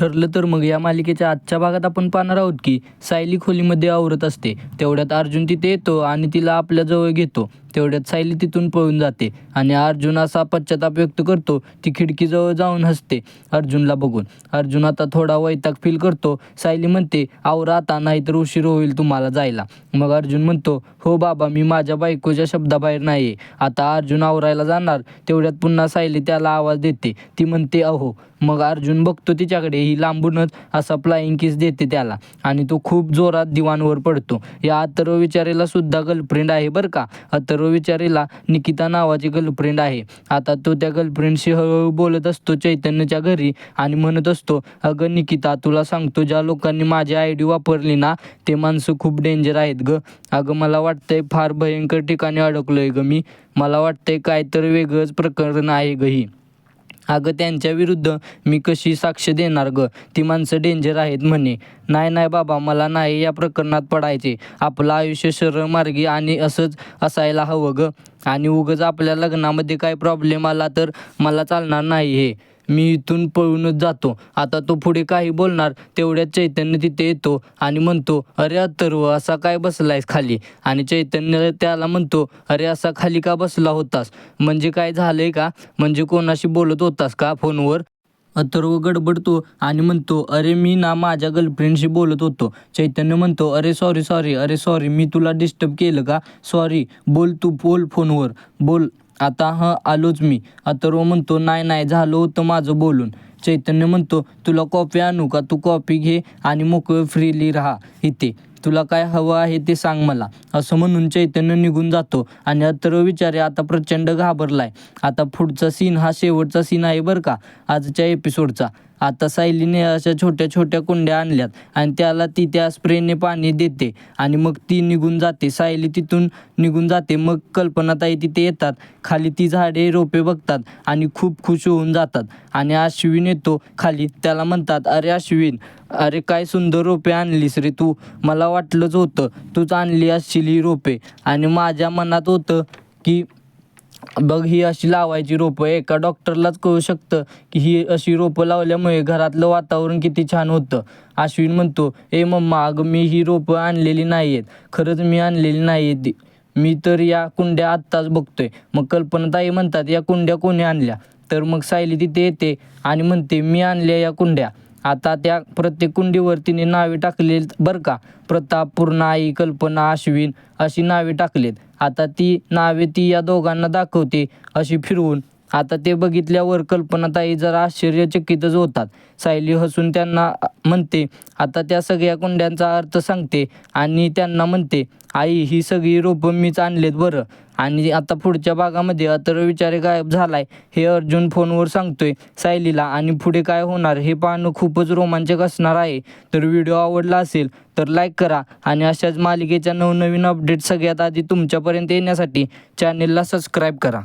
ठरलं तर मग या मालिकेच्या आजच्या भागात आपण पाहणार आहोत की सायली खोलीमध्ये आवरत असते. तेवढ्यात अर्जुन तिथे येतो आणि तिला आपल्याजवळ घेतो. तेवढ्यात सायली तिथून पळून जाते आणि अर्जुन असा पश्चाताप व्यक्त करतो ती खिडकीजवळ जाऊन हसते. अर्जुनला बघून. अर्जुन आता थोडा वैताग फील करतो. सायली म्हणते आवरा आता नाहीतर उशीर होईल तुम्हाला जायला. मग अर्जुन म्हणतो हो बाबा मी माझ्या बायकोच्या शब्दाबाहेर नाही आहे आता अर्जुन आवरायला जाणार तेवढ्यात पुन्हा सायली त्याला आवाज देते. ती म्हणते अहो. मग अर्जुन बघतो तिच्याकडे ही लांबूनच असा फ्लाइंग किस देते त्याला आणि तो खूप जोरात दिवाणवर पडतो. या अथर्व विचारेला सुद्धा गर्लफ्रेंड आहे बरं का? अथर्व सर्वविचारीला निकिता नावाची गर्लफ्रेंड आहे. आता तो त्या गर्लफ्रेंडशी हळूहळू बोलत असतो चैतन्यच्या घरी आणि म्हणत असतो अगं निकिता तुला सांगतो ज्या लोकांनी माझी आय डी वापरली ना ते माणसं खूप डेंजर आहेत ग. अगं मला वाटतंय फार भयंकर ठिकाणी अडकलोय ग मी. मला वाटतंय काय तर वेगळंच प्रकरण आहे ग ही. अगं त्यांच्या विरुद्ध मी कशी साक्ष देणार ग? ती माणसं डेंजर आहेत म्हणे. नाही नाही बाबा मला नाही या प्रकरणात पडायचे. आपलं आयुष्य सरळ मार्गी आणि असंच असायला हवं ग. आणि उगंच आपल्या लग्नामध्ये काय प्रॉब्लेम आला तर मला चालणार नाही हे. मी इथून पळूनच जातो. आता तो पुढे काही बोलणार तेवढ्यात चैतन्य तिथे येतो आणि म्हणतो अरे अथर्व असा काय बसलायस खाली? आणि चैतन्य त्याला म्हणतो अरे असा खाली का बसला होतास? म्हणजे काय झालंय का? म्हणजे कोणाशी बोलत होतास का फोनवर? अथर्व गडबडतो आणि म्हणतो अरे मी ना माझ्या गर्लफ्रेंडशी बोलत होतो. चैतन्य म्हणतो अरे सॉरी सॉरी अरे सॉरी मी तुला डिस्टर्ब केलं का? सॉरी बोल तू बोल फोनवर बोल. आता हं आलोच मी. अथर्व म्हणतो नाही नाही झालं होतं माझं बोलून. चैतन्य म्हणतो तुला कॉफी आणू का? तू कॉफी घे आणि मोकळं फ्रीली राहा इथे. तुला काय हवं आहे ते सांग मला. असं म्हणून चैतन्य निघून जातो आणि अथर्व विचारे आता प्रचंड घाबरलाय. आता पुढचा सीन हा शेवटचा सीन आहे बरं का? आजच्या एपिसोडचा आता सायलीने अशा छोट्या छोट्या कुंड्या आणल्यात आणि त्याला ती त्या स्प्रेने पाणी देते आणि मग ती निघून जाते. सायली तिथून निघून जाते. मग कल्पनाताई तिथे येतात. खाली ती झाडे रोपे बघतात आणि खूप खुश होऊन जातात. आणि अश्विन येतो खाली. त्याला म्हणतात अरे अश्विन अरे काय सुंदर रोपे आणलीस रे तू. मला वाटलंच होतं तूच आणली असशील ही रोपे. आणि माझ्या मनात होतं की बघ ही अशी लावायची रोपं एका डॉक्टरलाच कळू शकतं की ही अशी रोपं लावल्यामुळे घरातलं वातावरण किती छान होतं. अश्विन म्हणतो ए मम्मा अगं मी ही रोपं आणलेली नाही आहेत खरंच मी आणलेली नाही आहेत मी तर या कुंड्या आत्ताच बघतोय. मग कल्पनाताई म्हणतात या कुंड्या कोणी आणल्या? तर मग सायली तिथे येते आणि म्हणते मी आणल्या या कुंड्या. आता त्या प्रत्येक कुंडीवर तिने नावे टाकलेत बरं का? प्रताप पूर्णाई कल्पना अश्विन अशी नावे टाकलेत. आता ती नावे ती या दोघांना दाखवते अशी फिरवून. आता ते बघितल्यावर कल्पनाताई जरा आश्चर्यचकितच होतात. सायली हसून त्यांना म्हणते आता त्या सगळ्या कुंड्यांचा अर्थ सांगते आणि त्यांना म्हणते आई ही सगळी रोपं मीच आणलेत बरं. आणि आता पुढच्या भागामध्ये अथर्व विचारे गायब झालाय हे अर्जुन फोनवर सांगतोय सायलीला. आणि पुढे काय होणार हे पाहणं खूपच रोमांचक असणार आहे. तर व्हिडिओ आवडला असेल तर लाईक करा आणि अशाच मालिकेच्या नवनवीन अपडेट सगळ्यात आधी तुमच्यापर्यंत येण्यासाठी चॅनेलला सबस्क्राईब करा.